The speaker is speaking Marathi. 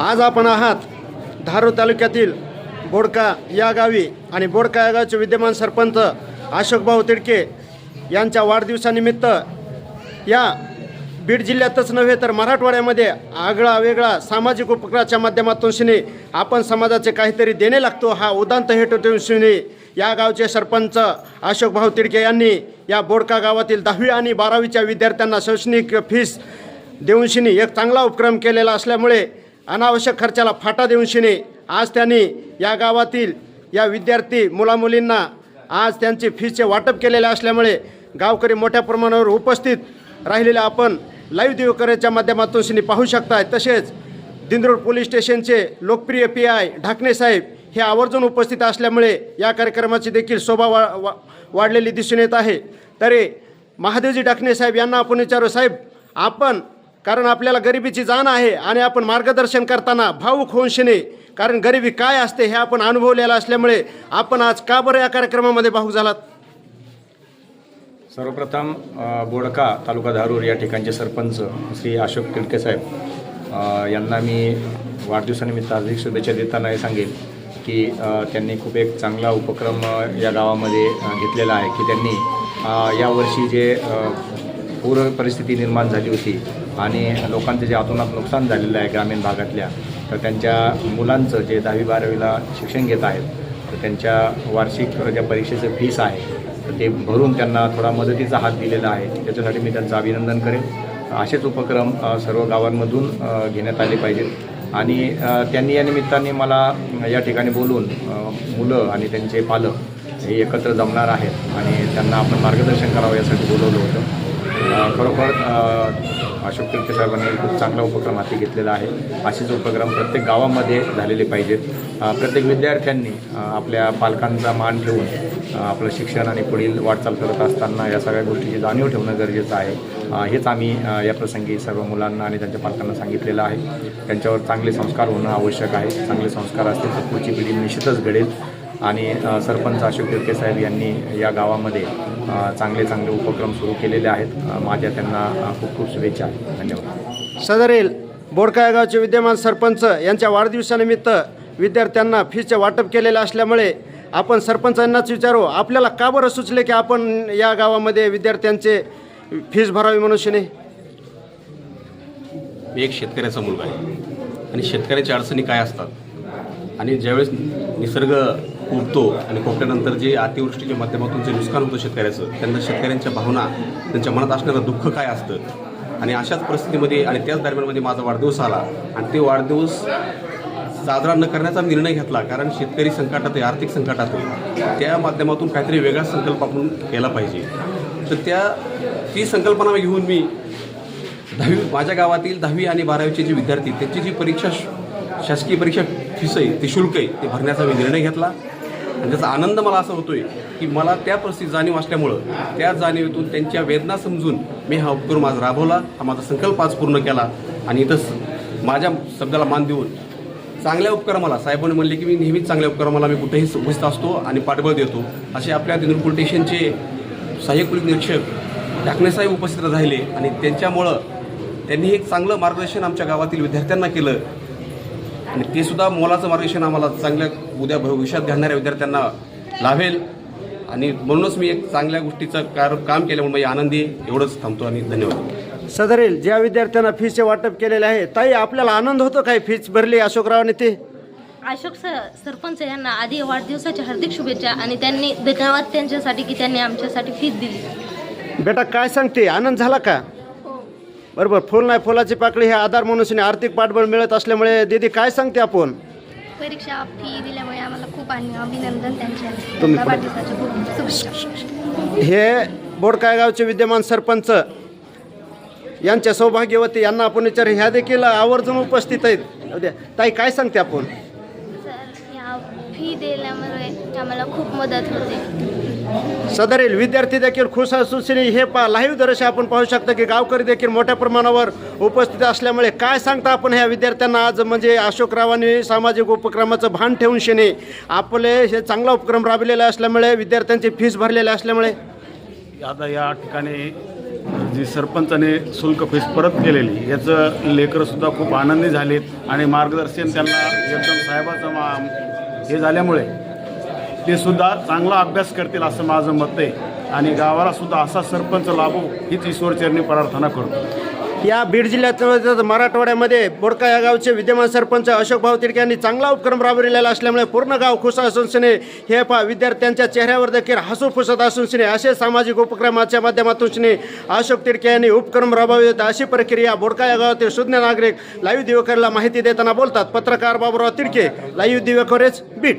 आज आपण आहात धारूर तालुक्यातील बोडका या गावी आणि बोडका या गावचे विद्यमान सरपंच अशोकभाऊ तिडके यांच्या वाढदिवसानिमित्त या बीड जिल्ह्यातच नव्हे तर मराठवाड्यामध्ये आगळा वेगळा सामाजिक उपक्रमाच्या माध्यमातून शिने आपण समाजाचे काहीतरी देणे लागतो हा उदांत हेतू ठेवून शिने या गावचे सरपंच अशोकभाऊ तिडके यांनी या बोडका गावातील दहावी आणि बारावीच्या विद्यार्थ्यांना शैक्षणिक फीस देऊन शिनी एक चांगला उपक्रम केलेला असल्यामुळे अनावश्यक खर्चाला फाटा देऊन शिने आज त्यांनी या गावातील या विद्यार्थी मुलामुलींना आज त्यांची फीचे वाटप केलेले असल्यामुळे गावकरी मोठ्या प्रमाणावर उपस्थित राहिलेले आपण लाईव्ह दिवकरेच्या माध्यमातून शिनी पाहू शकताय. तसेच दिंद्रोड पोलीस स्टेशनचे लोकप्रिय पी आय ढाकणे साहेब हे आवर्जून उपस्थित असल्यामुळे या कार्यक्रमाची देखील शोभा वा वा वाढलेली दिसून येत आहे. तरी महादेवजी ढाकणे साहेब यांना आपण विचारू साहेब आपण कारण आपल्याला गरिबीची जाण आहे आणि आपण मार्गदर्शन करताना भाऊक होऊन शिणे. कारण गरिबी काय असते हे आपण अनुभवलेलं असल्यामुळे आपण आज का बरं या कार्यक्रमामध्ये भाऊक झालात? सर्वप्रथम बोडका तालुका धारूर या ठिकाणचे सरपंच श्री अशोक तिडके साहेब यांना मी वाढदिवसानिमित्त हार्दिक शुभेच्छा देताना हे सांगेन की त्यांनी खूप एक चांगला उपक्रम या गावामध्ये घेतलेला आहे की त्यांनी यावर्षी जे पूर परिस्थिती निर्माण झाली होती आणि लोकांचं जे अतोनात नुकसान झालेलं आहे ग्रामीण भागातल्या तर त्यांच्या मुलांचं जे दहावी बारावीला शिक्षण घेत आहेत तर त्यांच्या वार्षिक ज्या परीक्षेचं फीस आहे तर ते भरून त्यांना थोडा मदतीचा हात दिलेला आहे. त्याच्यासाठी मी त्यांचं अभिनंदन करेन. असेच उपक्रम सर्व गावांमधून घेण्यात आले पाहिजेत. आणि त्यांनी या निमित्ताने मला या ठिकाणी बोलून मुलं आणि त्यांचे पालक हे एकत्र जमणार आहेत. आणि त्यांना आपण मार्गदर्शन करावं यासाठी बोलवलं होतं. खरोखर अशोक तिरके साहेबांनी खूप चांगला उपक्रम हाती घेतलेला आहे. असेच उपक्रम प्रत्येक गावामध्ये झालेले पाहिजेत. प्रत्येक विद्यार्थ्यांनी आपल्या पालकांचा मान ठेवून आपलं शिक्षण आणि पुढील वाटचाल करत असताना या सगळ्या गोष्टीची जाणीव ठेवणं गरजेचं आहे. हेच आम्ही या प्रसंगी सर्व मुलांना आणि त्यांच्या पालकांना सांगितलेलं आहे. त्यांच्यावर चांगले संस्कार होणं आवश्यक आहे. चांगले संस्कार असतील तर पुढची पिढी निश्चितच घडेल. आणि सरपंच अशोक तिरके साहेब यांनी या गावामध्ये चांगले चांगले उपक्रम सुरू केलेले आहेत. माझ्या त्यांना खूप खूप शुभेच्छा. धन्यवाद. सदरील बोडका या गावचे विद्यमान सरपंच यांच्या वाढदिवसानिमित्त विद्यार्थ्यांना फीसचे वाटप केलेले असल्यामुळे आपण सरपंचांनाच विचारू आपल्याला का बरं सुचले की आपण या गावामध्ये विद्यार्थ्यांचे फीस भरावी म्हणून शिने? मी एक शेतकऱ्याचा मुलगा आहे. आणि शेतकऱ्याच्या अडचणी काय असतात? आणि ज्यावेळेस निसर्ग उगतो आणि कोकणानंतर जे अतिवृष्टीच्या माध्यमातून जे नुकसान होतं शेतकऱ्याचं त्यांना शेतकऱ्यांच्या भावना त्यांच्या मनात असणारं दुःख काय असतं? आणि अशाच परिस्थितीमध्ये आणि त्याच दरम्यानमध्ये माझा वाढदिवस आला आणि ते वाढदिवस साजरा न करण्याचा निर्णय घेतला कारण शेतकरी संकटात आहे आर्थिक संकटात आहे त्या माध्यमातून काहीतरी वेगळा संकल्प आपण केला पाहिजे. तर त्या ती संकल्पना घेऊन मी दहावी माझ्या गावातील दहावी आणि बारावीचे जे विद्यार्थी त्यांची जी परीक्षा श- शासकीय परीक्षा फीस आहे ती शुल्क आहे ते भरण्याचा मी निर्णय घेतला. आणि त्याचा आनंद मला असा होतोय की मला त्या परिस्थिती जाणीव असल्यामुळं त्या जाणीवेतून त्यांच्या वेदना समजून मी हा उपक्रम आज राबवला. हा माझा संकल्प आज पूर्ण केला. आणि इथंच माझ्या शब्दाला मान देऊन चांगल्या उपक्रमाला साहेबांनी म्हणले की मी नेहमीच चांगल्या उपक्रमाला मी कुठेही उपस्थित असतो आणि पाठबळ देतो. असे आपल्या दिनूर स्टेशनचे सहाय्यक पोलीस निरीक्षक टाकणेसाहेब उपस्थित राहिले. आणि त्यांच्यामुळं त्यांनी एक चांगलं मार्गदर्शन आमच्या गावातील विद्यार्थ्यांना केलं. आणि ते सुद्धा मोलाचं मार्गदर्शन आम्हाला चांगल्या उद्या भविष्यात घडणाऱ्या विद्यार्थ्यांना लाभेल. आणि म्हणूनच मी एक चांगल्या गोष्टीचं कार काम केल्यामुळे मी आनंदी. एवढंच थांबतो आणि धन्यवाद. सदरील ज्या विद्यार्थ्यांना फीसचे वाटप केलेले आहे ताई आपल्याला आनंद होतो काय फीस भरली अशोकरावांनी ते? अशोक सर सरपंच यांना आधी वाढदिवसाच्या हार्दिक शुभेच्छा आणि त्यांनी धन्यवाद त्यांच्यासाठी की त्यांनी आमच्यासाठी फीस दिली. बेटा काय सांगते? आनंद झाला का? बरोबर फुल नाही फुलाची पाकळी हे आधार मनुष्याने आर्थिक पाठबळ मिळत असल्यामुळे दीदी काय सांगते आपण? परीक्षा फी दिल्यामुळे आम्हाला खूप आणि अभिनंदन त्यांचे. तुम्ही पुढे. वाढदिवसाच्या खूप शुभेच्छा. हे बोडकाय गावचे विद्यमान सरपंच यांच्या सौभाग्यवती यांना आपण विचार. ह्या देखील आवर्जून उपस्थित आहेत. ताई काय सांगते आपण? फी दिल्यामुळे आम्हाला खूप मदत होते. सदरील विद्यार्थी देखील खुश असून हे पा लाईव्ह दृश्य आपण पाहू शकता की गावकरी देखील मोठ्या प्रमाणावर उपस्थित असल्यामुळे काय सांगता आपण ह्या विद्यार्थ्यांना आज म्हणजे अशोकरावांनी सामाजिक उपक्रमाचं भान ठेवून शेने आपले हे चांगला उपक्रम राबलेला असल्यामुळे विद्यार्थ्यांची फीस भरलेली असल्यामुळे? आता या ठिकाणी जी सरपंचाने शुल्क फीस परत केलेली याचं लेकरंसुद्धा खूप आनंदी झालेत आणि मार्गदर्शन त्यांना एकदम साहेबाचं मा हे झाल्यामुळे ते सुद्धा चांगला अभ्यास करतील असं माझं मत आहे. आणि गावाला सुद्धा असा सरपंच लाभो हीच ईश्वरचरणी प्रार्थना करतो. या बीड जिल्ह्यात मराठवाड्यामध्ये बोडका या गावचे विद्यमान सरपंच अशोक भाऊ यांनी चांगला उपक्रम राबविलेला असल्यामुळे पूर्ण गाव खुश असून सिने हे पा विद्यार्थ्यांच्या चेहऱ्यावर देखील हसू फुसत असून सिने असे सामाजिक उपक्रमाच्या माध्यमातून सिने अशोक तिडके यांनी उपक्रम राबवित अशी प्रक्रिया बोडका या गावातील सुज्ञ नागरिक लाईव्ह दिवेकरला माहिती देताना बोलतात. पत्रकार बाबूराव तिडके लाईव्ह दिवेकरेच बीड.